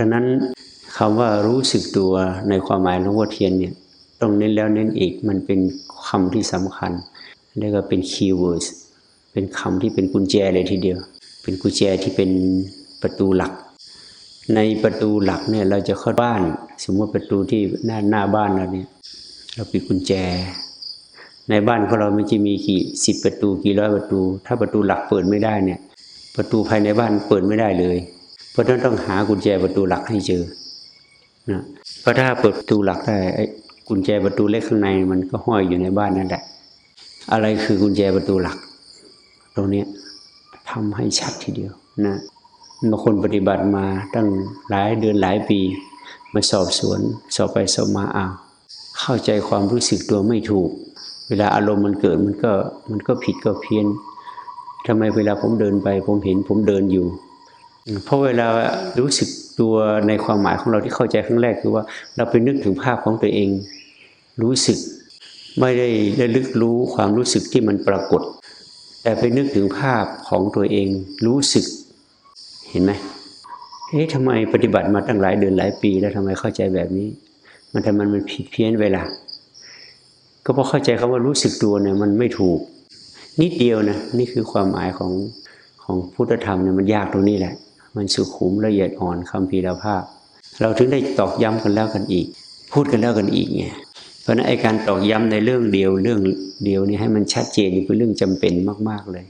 ดังนั้นคำว่ารู้สึกตัวในความหมายหลวงพ่อเทียนเนี่ยต้องเน้นแล้วเน้นอีกมันเป็นคำที่สำคัญเรียกว่าเป็นคีย์เวิร์ดเป็นคำที่เป็นกุญแจเลยทีเดียว เป็นกุญแจที่เป็นประตูหลัก ในประตูหลักเนี่ยเราจะเข้าบ้าน สมมติประตูที่หน้าหน้าบ้านเราเนี่ยเราปิดกุญแจ ในบ้านของเรามันจะมีกี่สิบประตูกี่ร้อยประตู ถ้าประตูหลักเปิดไม่ได้เนี่ย ประตูภายในบ้านเปิดไม่ได้เลย ราะนั้นต้องหากุญแจประตูหลักให้เจอนะเพราะถ้าเปิดประตูหลักได้กุญแจประตูเล็กข้างในมันก็ห้อยอยู่ในบ้านนั่นแหละ อะไรคือกุญแจประตูหลัก ตรงนี้ทำให้ชัดทีเดียวนะบางคนปฏิบัติมาตั้งหลายเดือนหลายปี มาสอบสวน สอบไปสอบมาอ้าวเข้าใจความรู้สึกตัวไม่ถูก เวลาอารมณ์มันเกิดมันก็มันก็ผิดก็เพี้ยนทำไมเวลาผมเดินไป ผมเห็นผมเดินอยู่ เพราะเวลารู้สึกตัวในความหมายของเราที่เข้าใจครั้งแรกคือว่าเราไปนึกถึงภาพของตัวเอง รู้สึกไม่ได้ระลึกรู้ความรู้สึกที่มันปรากฏ แต่ไปนึกถึงภาพของตัวเองรู้สึก เห็นไหมเอ๊ะทำไมปฏิบัติมาตั้งหลายเดือนหลายปี แล้วทำไมเข้าใจแบบนี้ มันทำไมมันผิดเพี้ยนเวลา ก็เพราะเข้าใจคำว่ารู้สึกตัวเนี่ยมันไม่ถูก นิดเดียวนะนี่คือความหมายของของพุทธธรรมเนี่ยมันยากตรงนี้แหละ มันสุขุมละเอียดอ่อนคำพีรภาพ เราถึงได้ตอกย้ำกันแล้วกันอีก พูดกันแล้วกันอีกไงเพราะนั้นไอการตอกย้ำในเรื่องเดียวเรื่องเดียวนี่ให้มันชัดเจนเป็นเรื่องจำเป็นมาก ๆเลย